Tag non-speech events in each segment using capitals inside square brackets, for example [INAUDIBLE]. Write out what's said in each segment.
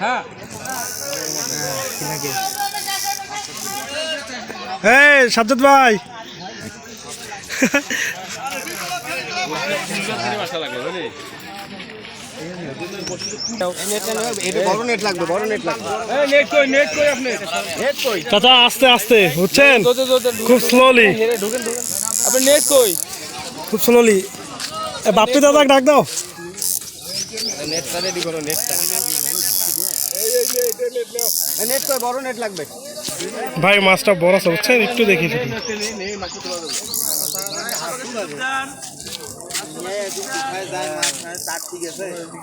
হ্যাঁ। সাজ্জাদ ভাই। বড় নেট লাগবে বড় নেট লাগবে চাচা আস্তে আস্তে বুঝছেন? খুব স্লোলি আপনি নেট কই? খুব স্লোলি বাপ্পি দাদা ডাক দাও। নেটটা রেডি করো নেটটা। নেট কই বড় নেট লাগবে। ভাই মাছটা বড় আছে বুঝছেন? একটু দেখি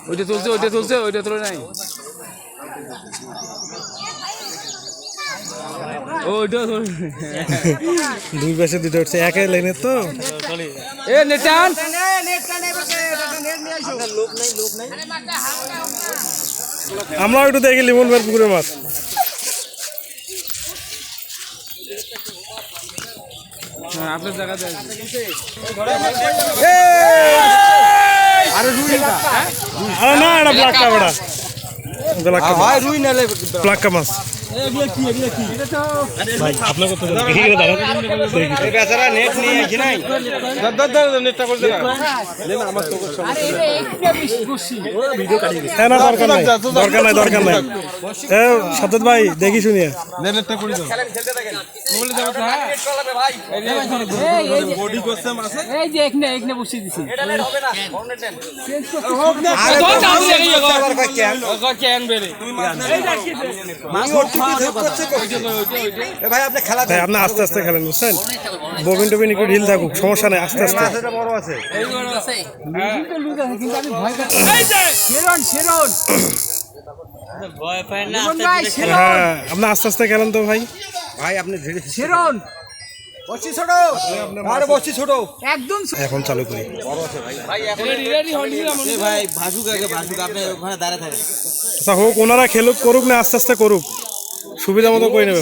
ওইটা তুলছে ওইটা তুলছে ওইটা তুলে নাই। ওইটা দুই পাশে দুটো উঠছে একে লেনে তো। এ নেটান আমরাও একটু দেখি লিমন ভাই পুকুরের মাছ। হ্যাঁ, আপনার জায়গা দেয় আরে না। এটা হয়? রুই বেচারা নেট নিয়ে আসি নাই নেটটা করতে হ্যাঁ না দরকার নাই দরকার নাই দরকার নাই সাজ্জাদ ভাই দেখি শুনিয়ে এই যে এখানে এখানে বসিয়ে দিছি কেন বেরে ভাই আপনি খেলা ভাই আপনি আস্তে আস্তে খেলেন বুঝছেন? ববিন টবিন একটু ঢিল থাকুক সমস্যা নেই আস্তে আস্তে। মাছটা বড় আছে। শেরন শেরন হ্যাঁ আপনি আস্তে আস্তে খেলেন তো ভাই। ভাই আপনি ধীরে শেরন এখন চালু করি। ভাই। ভাসুক আগে ভাসুক। আপনি ওখানে দাঁড়িয়ে থাকেন। আচ্ছা হোক ওনারা খেলুক করুক না আস্তে আস্তে করুক। সুবিধা মতো করে নেবে।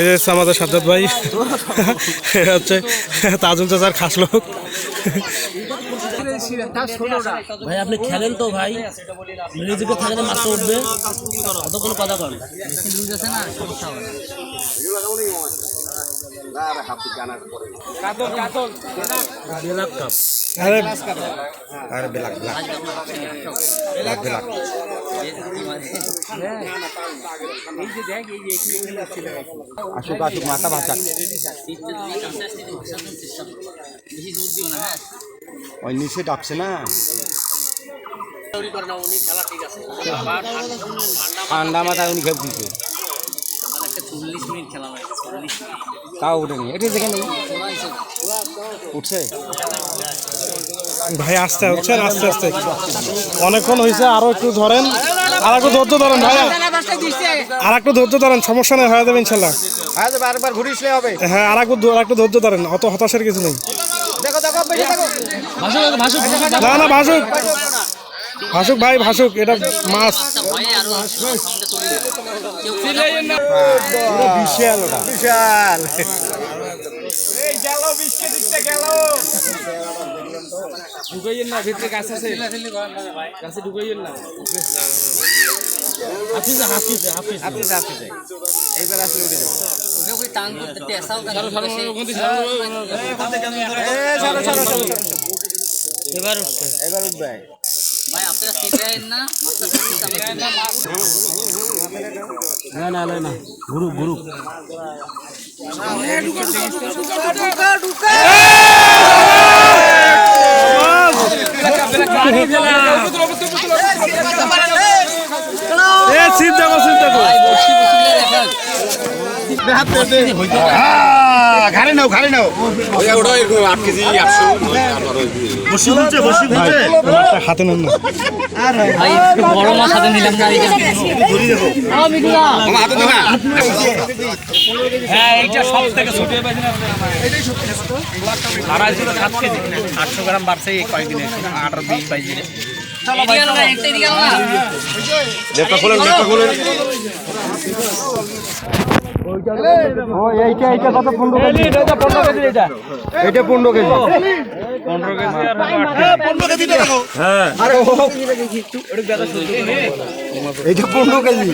এই হচ্ছে আমাদের সাজ্জাদ ভাই। হচ্ছে তাজুল চাচার খাস লোক। ভাই আপনি খেলেন তো ভাই। মিউজিকে থাকলে মাছটা উঠবে। অত কোনো। কথা আরে আরে বেলাক বেলাক। Black black. আসুক আসুক, মাথা ভাষা ওই নিচে ডাকছে না? ঠান্ডা মাথায় উনি খেপ দিচ্ছে তাও উঠেনি। এটা যেখানে উঠছে? ভাই আস্তে উঠছেন আস্তে আস্তে। অনেকক্ষণ হয়েছে আরও একটু ধরেন। আর একটু ধৈর্য ধরেন ভাইয়া। আর একটু ধৈর্য ধরেন সমস্যা নেই হয়ে যাবে ইনশাল্লাহ। ঘুরিসলে হবে। হ্যাঁ আর একটু আর একটু ধৈর্য ধরেন অত হতাশার কিছু নেই। না না ভাসুক। ভাসুক ভাই ভাসুক এটা মাছ। বিশাল বিশাল। ঢুকাইয়েন না ভিতরে গাছ আছে? গাছে ঢুকাইয়েন না? হাফিজ হাফিজ হাফিজ। আপনি আপনি এইবার আসলে উঠে যাব। সারো সারো ওখান থেকে সারো এ চলো চলো। চলো এবার উঠছে। এবার উঠবে। না? না না না গ্রুপ গ্রুপ। এ চিন্তা কর চিন্তা কর। ঘাড়ে নাও ঘাড়ে নাও। আট কেজি আটশো। মাছটা হাতে নেন না। [LAUGHS] বড় মাছ হাতে নিলাম না। হ্যাঁ এইটা সব থেকে ছোট। আড়াইশো সাত কেজি। আটশো গ্রাম বাড়ছে এই কয়েকদিনে। আঠারো বিশ বাইশ দিনে। এইটা এইটা কত? পনেরো কেজি? এটা পনেরো কেজি এটা এইটা পনেরো কেজি এইটা পনেরো কেজি।